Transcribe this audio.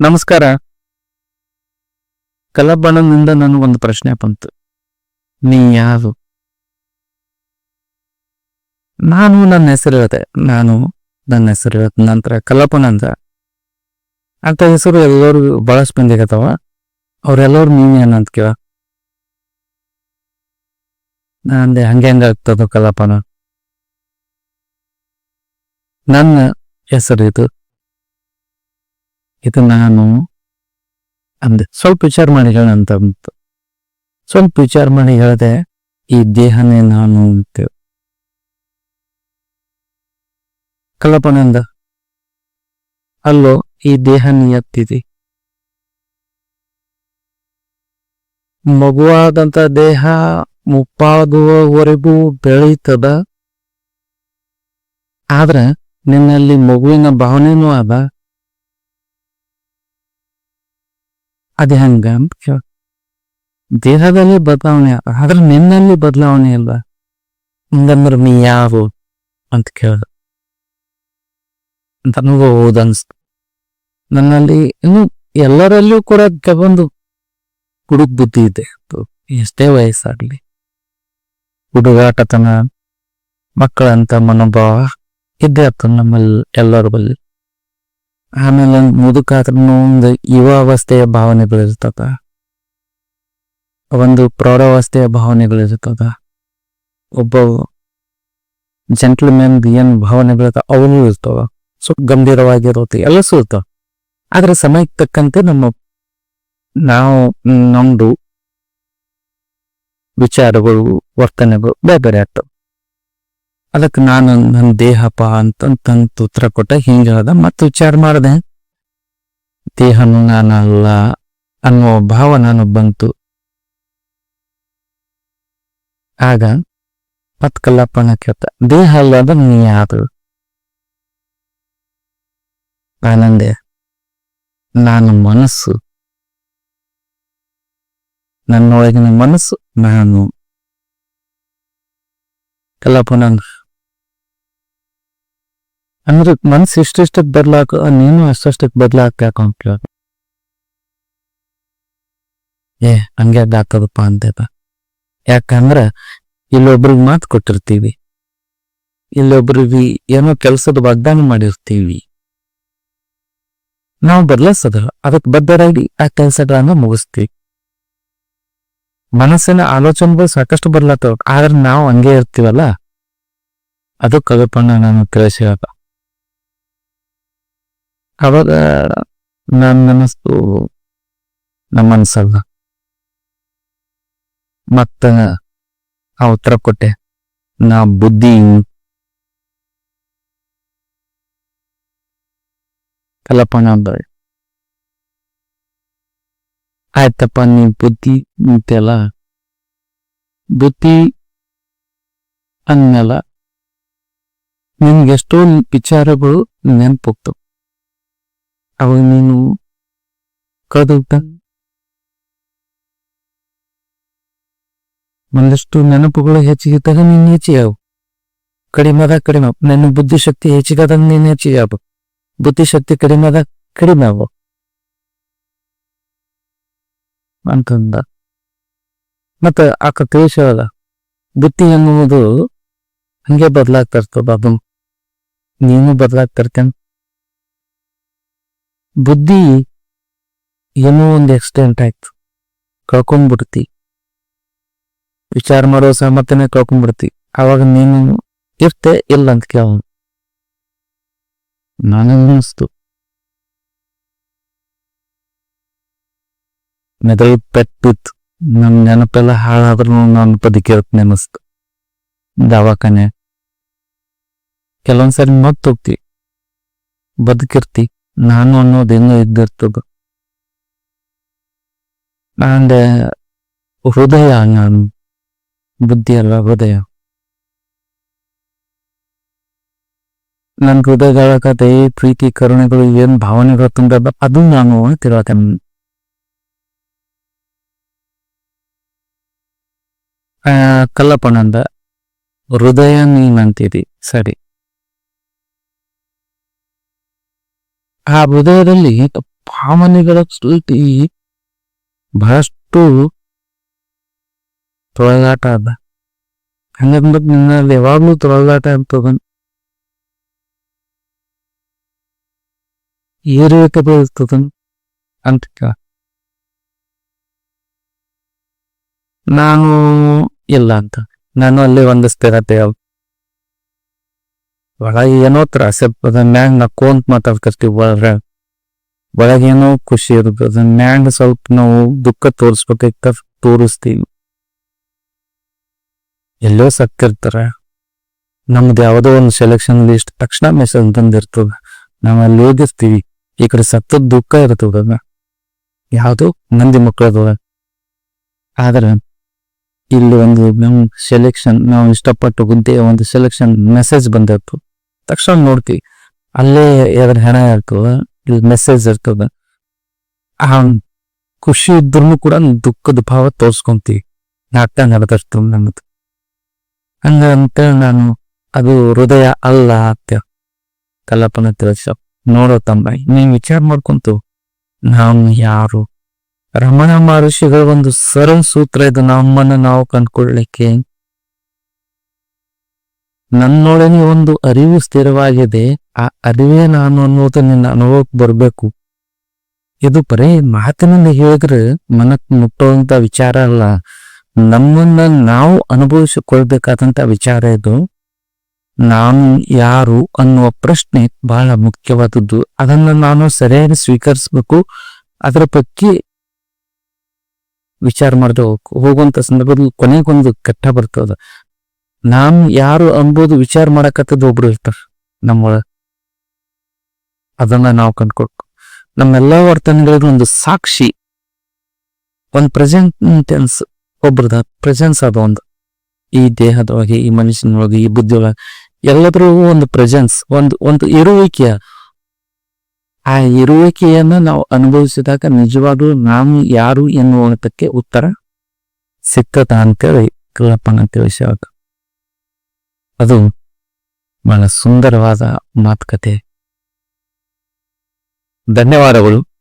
ನಮಸ್ಕಾರ. ಕಲಬಣ್ಣನಿಂದ ಒಂದು ಪ್ರಶ್ನೆ ಬಂತು. ನೀ ಯಾರು? ನಾನು ನನ್ನ ಹೆಸರು ಹೇಳಿದೆ ನಾನು ನನ್ನ ಹೆಸರು ಹೇಳಿದ ನಂತರ ಕಲ್ಲಪ್ಪನ ಅಂತ ಹೆಸರು ಎಲ್ಲರೂ ಬಹಳಷ್ಟು ಮಂದಿ ಆಗತ್ತವ ಅವ್ರೆಲ್ಲರೂ ನೀವೇನು ಅಂತ ಕೇಳ. ನಾ ಹಂಗೆ ಹಂಗೆ ಆಗ್ತದ ಕಲ್ಲಪ್ಪನ ನನ್ನ ಹೆಸರು ಇದು. ಇದು ನಾನು ಅಂದೆ, ಸ್ವಲ್ಪ ವಿಚಾರ ಮಾಡಿ ಹೇಳಂತ ಸ್ವಲ್ಪ ವಿಚಾರ ಮಾಡಿ ಹೇಳ್ದೆ, ಈ ದೇಹನೇ ನಾನು ಅಂತ ಅಂದ ಅಲ್ಲೋ, ಈ ದೇಹ ನೀ ಎತ್ತಿದಿ? ಮಗುವಾದಂತ ದೇಹ ಮುಪ್ಪಾಗುವವರೆಗೂ ಬೆಳೀತದ. ಆದ್ರೆ ನಿನ್ನಲ್ಲಿ ಮಗುವಿನ ಭಾವನೆನೂ ಅದ. ಅದ್ ಹೆಂಗ ಅಂತ ಕೇಳ ದೇಹದಲ್ಲಿ ಬದಲಾವಣೆ, ಆದ್ರೆ ನಿನ್ನಲ್ಲಿ ಬದಲಾವಣೆ ಇಲ್ಲ ಹಂಗಂದ್ರೆ ನೀ ಯಾರು ಅಂತ ಕೇಳ್ದ. ನನಗೂ ಹೌದನ್ಸ್ತು ನನ್ನಲ್ಲಿ ಇನ್ನು ಎಲ್ಲರಲ್ಲೂ ಕೂಡ ಕೆಲವೊಂದು ಹುಡುಗ ಬುದ್ಧಿ ಇದೆ. ಎಷ್ಟೇ ವಯಸ್ಸಾಗ್ಲಿ. ಹುಡುಗಾಟತನ, ಮಕ್ಕಳಂತ ಮನೋಭಾವ ಇದ್ದೇ ಇರ್ತದೆ ನಮ್ಮಲ್ಲಿ ಎಲ್ಲರ ಬಲ್ಲಿ. ಆಮೇಲೆ ಮುದುಕಾದ್ರೂ ಒಂದು ಯುವ ಅವಸ್ಥೆಯ ಭಾವನೆಗಳಿರ್ತದ ಒಂದು ಪ್ರೌಢಾವಸ್ಥೆಯ ಭಾವನೆಗಳಿರ್ತದ ಒಬ್ಬ ಜೆಂಟ್ಲ್ಮ್ಯಾನ್ ಏನ್ ಭಾವನೆಗಳಿರ್ತಾವ ಅವನು ಇರ್ತಾವ. ಸೊ, ಗಂಭೀರವಾಗಿರುತ್ತೆ, ಎಲ್ಲ ಇರ್ತಾವ. ಆದ್ರೆ ಸಮಯಕ್ಕೆ ತಕ್ಕಂತೆ ನಮ್ಮ ನಾವು, ನಮ್ದು ವಿಚಾರಗಳು, ವರ್ತನೆಗಳು ಬೇರೆ ಬೇರೆ ಆಗ್ತವೆ. ಅದಕ್ಕೆ ನಾನು ನನ್ನ ದೇಹಪ ಅಂತಂತ ಉತ್ತರ ಕೊಟ್ಟ, ಹಿಂಗೆ ಹೇಳ್ದ, ಮತ್ತೆ ವಿಚಾರ ಮಾಡಿದೆ. ದೇಹನು ನಾನಲ್ಲ ಅನ್ನೋ ಭಾವ ನಾನು ಬಂತು. ಆಗ ಮತ್ ಕಲ್ಲಪ್ಪನ ಕೇಳ್ತ, ದೇಹ ಅಲ್ಲದ ನೀ ಯಾರು? ಆನಂದೆ, ನಾನು ಮನಸ್ಸು. ನನ್ನೊಳಗಿನ ಮನಸ್ಸು ನಾನು. ಕಲ್ಲಪ್ಪನ ಅಂದ್ರೆ ಮನ್ಸು ಇಷ್ಟಿಷ್ಟಕ್ಕೆ ಬದ್ಲಾಕ ನೀನು ಅಷ್ಟಷ್ಟಕ್ಕೆ ಬದ್ಲಾಕ ಅಂತ ಏ, ಹಂಗೆ ಆಗ್ತದಪ್ಪ ಅಂತ ಯಾಕಂದ್ರ ಇಲ್ಲೊಬ್ರಿಗೆ ಮಾತು ಕೊಟ್ಟಿರ್ತೀವಿ. ಇಲ್ಲೊಬ್ರಿಗೆ ಏನೋ ಕೆಲಸದ ವಾಗ್ದಾನ ಮಾಡಿರ್ತೀವಿ. ನಾವು ಬದಲಾಯಿಸೋದ ಅದಕ್ಕೆ ಬದ್ಧರಾಗಿ ಆ ಕೆಲಸಗಳನ್ನ ಮುಗಿಸ್ತೀವಿ. ಮನಸ್ಸಿನ ಆಲೋಚನೆಗಳು ಸಾಕಷ್ಟು ಬರ್ಲಾತಾವ, ಆದ್ರೆ ನಾವು ಹಂಗೆ ಇರ್ತೀವಲ್ಲ? ಅದು ಅದಪ್ಪ ನಾನು ತಿಳಿಸಿವಾಗ ಅವಾಗ ನಾನು ನನಸ್ತು ನಮ್ಮ ಮನಸ್ಸಲ್ಲ. ಮತ್ತ ಆ ಉತ್ತರ ಕೊಟ್ಟೆ. ನಾ ಬುದ್ಧಿ ಕಲ್ಲಪ್ಪನ ನಂದ ಆಯ್ತಪ್ಪ, ನೀ ಬುದ್ಧಿ ಅಂತೆಲ್ಲ ಬುದ್ಧಿ ಅನ್ನೆಲ್ಲ ನಿನ್ಗೆಷ್ಟೋ ವಿಚಾರಗಳು ನೆನ್ಪೋಗ್ತವೆ. ಅವಾಗ ನೀನು ಕಳೆದೋಗ್ತ ಒಂದಷ್ಟು ನೆನಪುಗಳು ಹೆಚ್ಚಿಗಿದ್ದಾಗ ನೀನ್ ಹೆಚ್ಚಿಗಾವು ಕಡಿಮೆ ಆದಾಗ ಕಡಿಮೆ. ನನ್ನ ಬುದ್ಧಿಶಕ್ತಿ ಹೆಚ್ಚಿಗಾದಾಗ ನೀನ್ ಹೆಚ್ಚಿಗಾವು ಬುದ್ಧಿಶಕ್ತಿ ಕಡಿಮೆ ಆದಾಗ ಕಡಿಮೆ ಆಗು. ಅಂತಂದ. ಮತ್ತ ಆಕ ತಿಳಿಸಲ್ಲ. ಬುದ್ಧಿ ಎನ್ನುವುದು ಹಂಗೆ ಬದಲಾಗ್ತಾ ಇರ್ತದ. ಅದು ನೀನು ಬದಲಾಗ್ತಾ ಇರ್ತೇನೆ ಬುದ್ಧಿ ಏನೋ ಒಂದು ಆಕ್ಸಿಡೆಂಟ್ ಆಯ್ತು. ಕಳ್ಕೊಂಡ್ಬಿಡ್ತಿ. ವಿಚಾರ ಮಾಡೋ ಸಾಮರ್ಥ್ಯನೇ ಕಳ್ಕೊಂಡ್ಬಿಡ್ತಿ. ಅವಾಗ ನೀನು ಇರ್ತೆ ಇಲ್ಲ ಅಂತ ಕೇಳ ನನಗನ್ನಿಸ್ತು ಮೆದಲ್ ಪೆಟ್ಟಿತ್ತು. ನನ್ನ ನೆನಪೆಲ್ಲ ಹಾಳಾದ್ರೂ ನನ್ನ ಬದುಕಿರುತ್ತೆ ನೆನಸ್ತು ದವಾಖಾನೆ. ಕೆಲವೊಂದ್ಸರಿ ಮತ್ತೋಗ್ತಿ ಬದುಕಿರ್ತಿ. ನಾನು ಅನ್ನೋದು ಹೆಂಗ ಇದ್ದಿರ್ತದ? ಅಂದೆ ಹೃದಯ ನಾನು, ಬುದ್ಧಿ ಅಲ್ಲ, ಹೃದಯ. ನನ್ನ ಹೃದಯಗಳ ಕತೆ ಪ್ರೀತಿ, ಕರುಣೆಗಳು, ಏನ್ ಭಾವನೆಗಳು ತುಂಬ ಅದು ನಾನು ಆ, ಕಲ್ಲಪ್ಪನಂದ, ಹೃದಯ ನೀನಂತೀರಿ ಸರಿ. ಆ ಹೃದಯದಲ್ಲಿ ಭಾವನೆಗಳ ಸೃಷ್ಟಿ ಬಹಳಷ್ಟು ತೊಳಲಾಟ ಅದ. ಹಂಗಂದ್ರೆ ನಿನ್ನಲ್ಲಿ ಯಾವಾಗ್ಲೂ ತೊಳಲಾಟ ಇರ್ತದ. ಏರುವಿಕೆ ಇರ್ತದ ಅಂತ. ನಾನು ಇಲ್ಲ ಅಂತ. ನಾನು ಅಲ್ಲಿ ಒಂದು ಸ್ಥಿರತೆ ಒಳಗೆ ಏನೋ ತ್ರಾಸ ಮ್ಯಾಂಗ್ ಮ್ಯಾಗ ನಕ್ಕೊಂತ ಒಳಗೆ. ಒಳಗೆ ಏನೋ ಖುಷಿ ಇರ್ತದ ಮ್ಯಾಗ ಸ್ವಲ್ಪ ನಾವು ದುಃಖ ತೋರಿಸ್ಬೇಕಾಗ್ತ ತೋರಿಸ್ತೀವಿ. ಎಲ್ಲೋ ಸಕ್ಕಿರ್ತಾರೆ ನಮ್ದು ಯಾವುದೋ ಒಂದು ಸೆಲೆಕ್ಷನ್ ಲಿಸ್ಟ್ ತಕ್ಷಣ ಮೆಸೇಜ್ ಬಂದಿರ್ತದ ನಾವು ಅಲ್ಲಿ ಹೋಗಿರ್ತೀವಿ, ಈ ಕಡೆ ಸತ್ತದ ದುಃಖ ಇರ್ತದ ಯಾವುದು ಮಂದಿ ಮಕ್ಕಳದ ಆದ್ರೆ ಇಲ್ಲಿ ಒಂದು ನಮ್ಮ ಸೆಲೆಕ್ಷನ್ ನಾವು ಇಷ್ಟಪಟ್ಟು ಹುದ್ದೆ ಒಂದು ಸೆಲೆಕ್ಷನ್ ಮೆಸೇಜ್ ಬಂದಿತ್ತು. ತಕ್ಷಣ ನೋಡ್ತೀವಿ ಅಲ್ಲೇ ಎದ್ರ ಹೆಣ ಇರ್ತದ, ಇಲ್ಲಿ ಮೆಸೇಜ್ ಇರ್ತದ. ಆ ಖುಷಿ ಇದ್ರೂ ಕೂಡ ದುಃಖದ ಭಾವ ತೋರ್ಸ್ಕೊಂತೀವಿ. ನಾಟ್ಯ ನಡೆದಷ್ಟು ನಮ್ಮದು ಹಂಗ ಅಂತೇಳಿ ನಾನು, ಅದು ಹೃದಯ ಅಲ್ಲ ಅತ್ಯ. ಕಲ್ಲಪ್ಪನ ತಿಳಿಸ ನೋಡೋ ತಮ್ಮ ನೀನ್ ವಿಚಾರ ಮಾಡ್ಕೊಂತು, ನಾವು ಯಾರು? ರಮಣ ಮಹರ್ಷಿಗಳ ಒಂದು ಸರಳ ಸೂತ್ರ ಇದು, ನಮ್ಮನ್ನ ನಾವು ಕಂಡ್ಕೊಳ್ಳಿಕ್ಕೆ. ನನ್ನೊಡನೆ ಒಂದು ಅರಿವು ಸ್ಥಿರವಾಗಿದೆ, ಆ ಅರಿವೇ ನಾನು ಅನ್ನೋದು ನಿನ್ನ ಅನುಭವಕ್ಕೆ ಬರಬೇಕು. ಇದು ಬರೀ ಮಾತಿನಲ್ಲಿ ಹೇಳಿದ್ರೆ ಮನಕ್ ಮುಟ್ಟುವಂತ ವಿಚಾರ ಅಲ್ಲ. ನಮ್ಮನ್ನ ನಾವು ಅನುಭವಿಸಿಕೊಳ್ಬೇಕಾದಂತ ವಿಚಾರ ಇದು. ನಾನು ಯಾರು ಅನ್ನುವ ಪ್ರಶ್ನೆ ಬಹಳ ಮುಖ್ಯವಾದದ್ದು. ಅದನ್ನ ನಾನು ಸರಿಯಾಗಿ ಸ್ವೀಕರಿಸಬೇಕು. ಅದರ ಬಗ್ಗೆ ವಿಚಾರ ಮಾಡ್ದ ಹೋಗುವಂತ ಸಂದರ್ಭದಲ್ಲಿ ಕೊನೆಗೊಂದು ಕಟ್ಟ ಬರ್ತದ ನಾನು ಯಾರು ಅನ್ಬೋದು ವಿಚಾರ ಮಾಡಕತ್ತದ ಒಬ್ರು ಇರ್ತಾರ ನಮ್ಮೊಳ. ಅದನ್ನ ನಾವು ಕಂಡ್ಕೊಳ್ಕು ನಮ್ಮೆಲ್ಲಾ ವರ್ತನೆಗಳಿಗೂ ಒಂದು ಸಾಕ್ಷಿ. ಒಂದ್ ಪ್ರೆಸೆಂಟೆನ್ಸ್ ಒಬ್ರದ ಪ್ರೆಸೆನ್ಸ್ ಅದ ಒಂದು. ಈ ದೇಹದೊಳಗೆ, ಈ ಮನುಷ್ಯನೊಳಗೆ, ಈ ಬುದ್ಧಿಯೊಳಗೆ ಎಲ್ಲದರೂ ಒಂದು ಪ್ರೆಸೆನ್ಸ್ ಒಂದು ಒಂದು ಇರುವಿಕೆಯ ಆ ಇರುವಿಕೆಯನ್ನ ನಾವು ಅನುಭವಿಸಿದಾಗ ನಿಜವಾಗ್ಲೂ ನಾನು ಯಾರು ಎನ್ನುವುದಕ್ಕೆ ಉತ್ತರ ಸಿಕ್ತದ ಅಂತೇಳಿ ಕಲ್ಲಪ್ಪನ ತಿಳಿಸುವಾಗ ಅದು ಬಹಳ ಸುಂದರವಾದ ಮಾತುಕತೆ. ಧನ್ಯವಾದಗಳು.